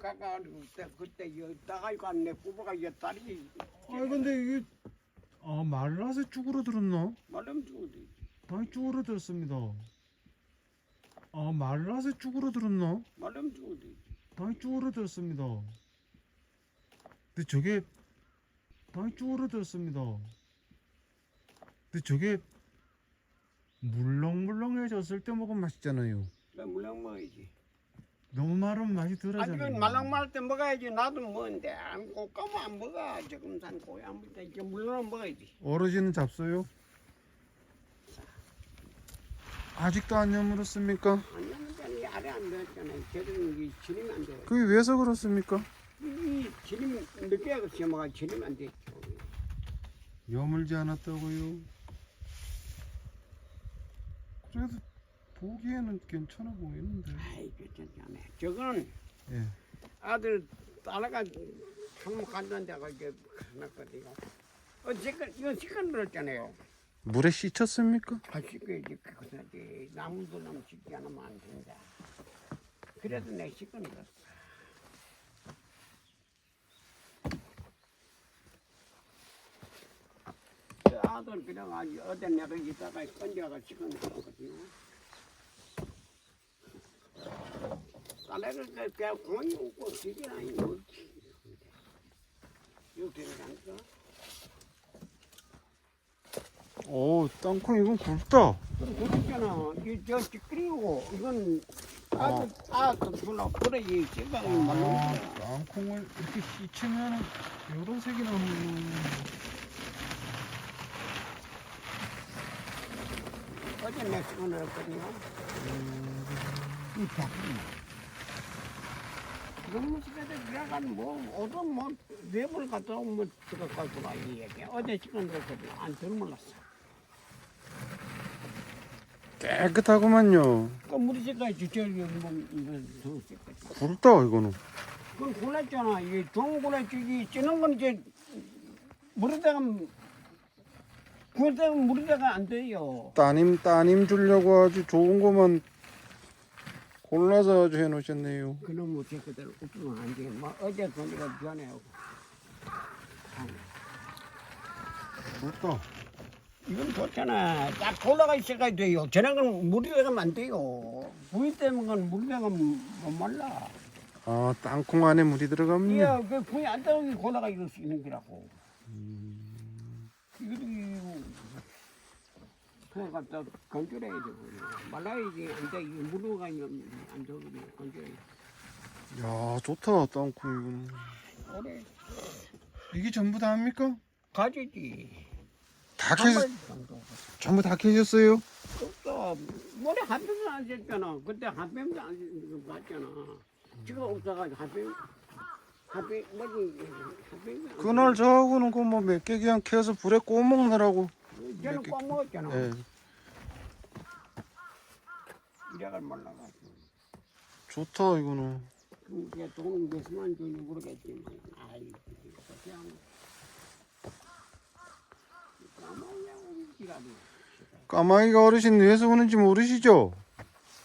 까가지고 그때 그때 여 따가지고 안내 구부가 여 딸이 아 근데 이게 아 말라서 쭈그러들었나? 말름 죽어지. 많이 쭈그러들었습니다. 아 말라서 쭈그러들었나? 말름 죽어지. 많이 쭈그러들었습니다. 근데 저게 많이 쭈그러들었습니다. 근데 저게 물렁물렁해졌을 때 먹으면 맛있잖아요. 나 물랑 먹어야지. 너무 마르면 맛이 덜하잖아요. 아직은 말랑 말할 때 먹어야지. 나도 먹는데 안 고까면 안 먹어. 지금 산 고야 안 먹다. 이제 물론 먹어야지. 어르신은 잡숴요? 아직도 안 여물었습니까? 안 먹는데 아래 안 되었잖아. 저들은 지리면 안 돼. 그게 왜서 그렇습니까? 이 지리면 늦게 하고 시험하가 지리면 안 되죠. 여물지 않았다고요? 그래도 보기에는 괜찮아 보이는데. 아이 괜찮잖아. 저거는 예. 아들 딸아가 한번 간다는 데가 이제 하나거든요. 어쨌건 이건 시간 들었잖아요. 물에 씻혔습니까? 아 씻겨야지 그거지 나무도 너무 씻지 않으면 안 된다. 그래도 내 시간 들었어. 그 아들 그래가지고 어제 내가 이따가 건져가 시간 들었거든요. 그 그냥 공이 웃고 지긴 아니 뭐지. 이렇게 되니까. 오, 땅콩 이건 굵다. 그렇잖아. 이저 찌끄리고 이건 아들 아들 불러 그래 이 지방이 말로. 아, 땅콩을 이렇게 씻으면 이런 색이 나오는. 어제 내 시간을 했거든요. 이 작은 이건 무슨 데들어가뭐 오도 뭐 뇌물 오면 뭐 들어 가지고 이 얘기. 어제 시간 들었거든요. 안들 몰랐어. 깨끗하구만요. 그 물이 색깔이 저기 뭐 이거 더 색깔. 굵다 이거는. 그건 골랐잖아. 이 좋은 골랐지. 찌는 건 이제 물에다가 구에다가 물에다가 안 돼요. 따님 따님 주려고 아주 좋은 거만 골라서 아주 해놓으셨네요. 그놈의 제 그대로 웃으면 안 돼. 뭐 어제 돈이가 변해요. 굵다. 이건 좋잖아. 딱 골라가 있어야 돼요. 저런 건 물에 들어가면 안 돼요. 구이 때문에 건 물에 들어가면 못 말라. 아 땅콩 안에 물이 들어갑니다. 이야, 그 구이 안 들어가면 골라가 이럴 수 있는 거라고. 이거 그래 갖다 건조해야 되고 말라야지. 이거 물어가 있는 안 되거든요. 건조해. 야 좋다 땅콩 이거는. 오래 이게 전부 다 합니까? 가지지. 다한 캐. 전부 다 캐셨어요? 또 머리 한 병도 안 썼잖아. 그때 한 병도 안 봤잖아. 지금 없어가지고 한 병, 한 병, 뭐지, 한 병. 그날 저하고는 그뭐몇 개 그냥 캐서 불에 구워 먹느라고. 저는 꽉 먹었잖아. 예. 이래가 말라가지고. 좋다 이거는. 그게 돈 몇만 주니 모르겠지만, 아이, 그냥. 까먹냐고, 지랄이. 까마귀가 어르신 왜서 우는지 모르시죠?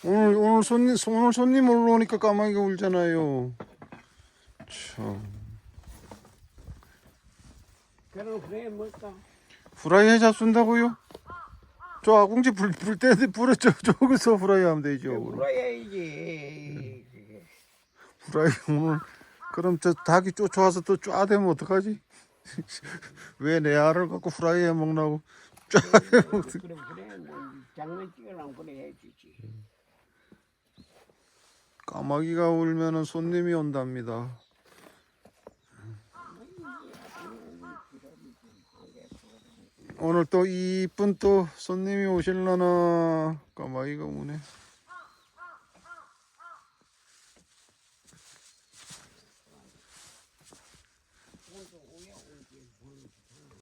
오늘 오늘 손님 오늘 손님 올라오니까 까마귀가 울잖아요. 참. 그럼 그래, 뭘까? 후라이 해 잡순다고요? 저 아궁지 불 불 때는데 불에 저 저기서 후라이 하면 되죠. 물어야지. 후라이 오늘 그럼 저 닭이 쫓아와서 또 쫙대면 어떡하지? 왜 내 알을 갖고 후라이 해 먹나고? 그래 뭐 장난치기랑 그래 해주지 까마귀가 울면은 손님이 온답니다. 오늘 또 이쁜 또 손님이 오실라나 까마귀가 우네.